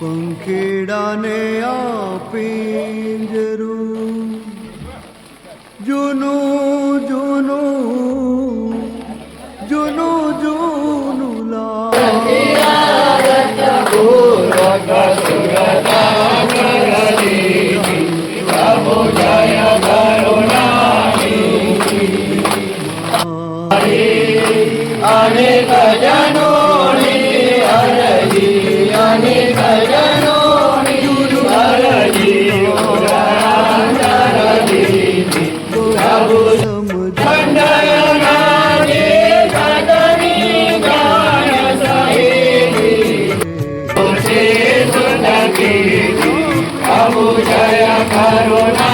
ਪੰਖੇੜਾ ਨੇ ਆ ਪਿੰਜਰੂ ਜੁਨੂ Corona.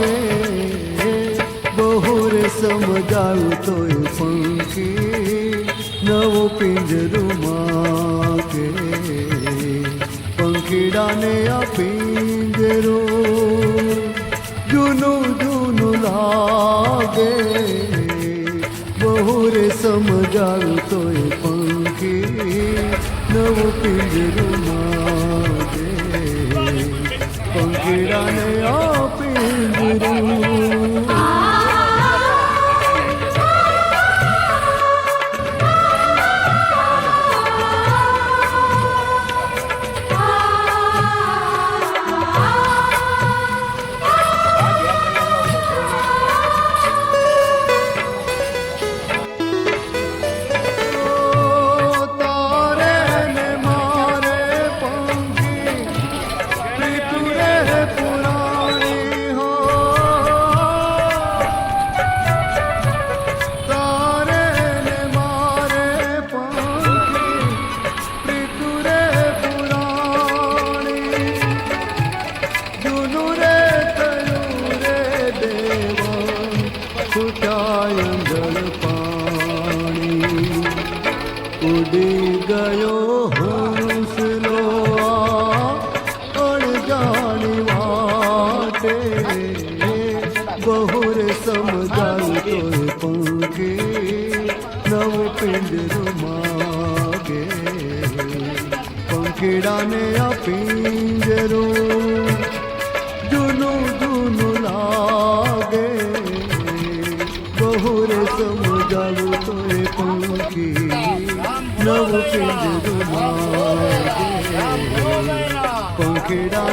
લાગે બહુર સમજાયું તોય પંખી નવું પિંજરું માગે પંખીડાને આ પિંજરું જૂનું જૂનું લાગે બહુર સમજાયું તોય પંખી નવું પિંજરું માગે પંખીડાને જૂનું રે થયું રે દેવ છૂટાય જળ પાણી ઉડી ગયો હંસલો અણજાણી વાટે બહુર સમજાયું તોય પંખી નવ પિંજરું માગે પંખીડાને આ પિંજરું पंखड़ा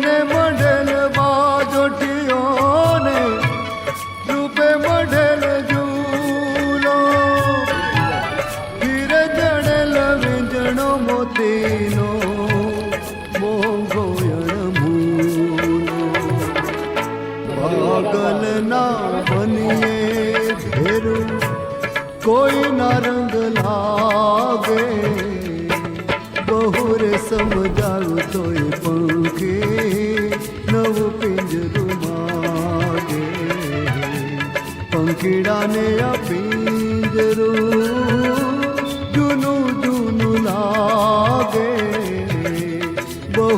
ne mo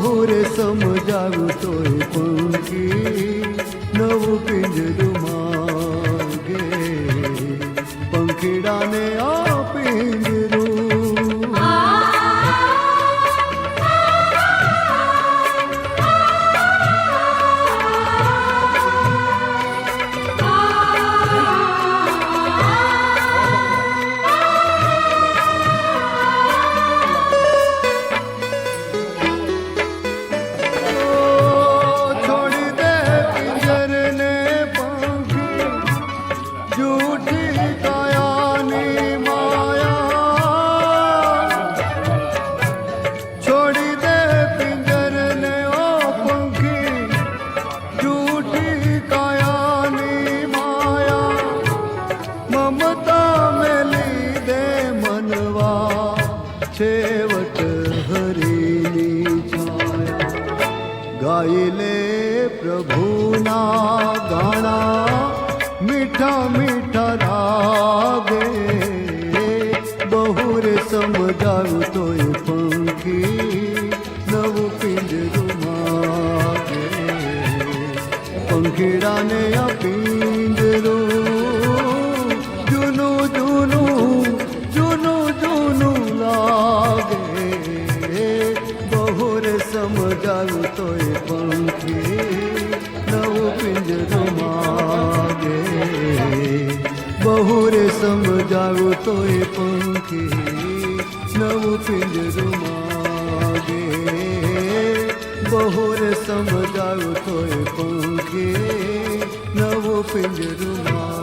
हुरे समजाव तोय पंखी नव पिंजरू गाइले प्रभु ना गाना मीठा मीठा તોય પંખી નવું પિંજરું માગે બહોર સમજાવ તોય પંખી નવું પિંજરું માગે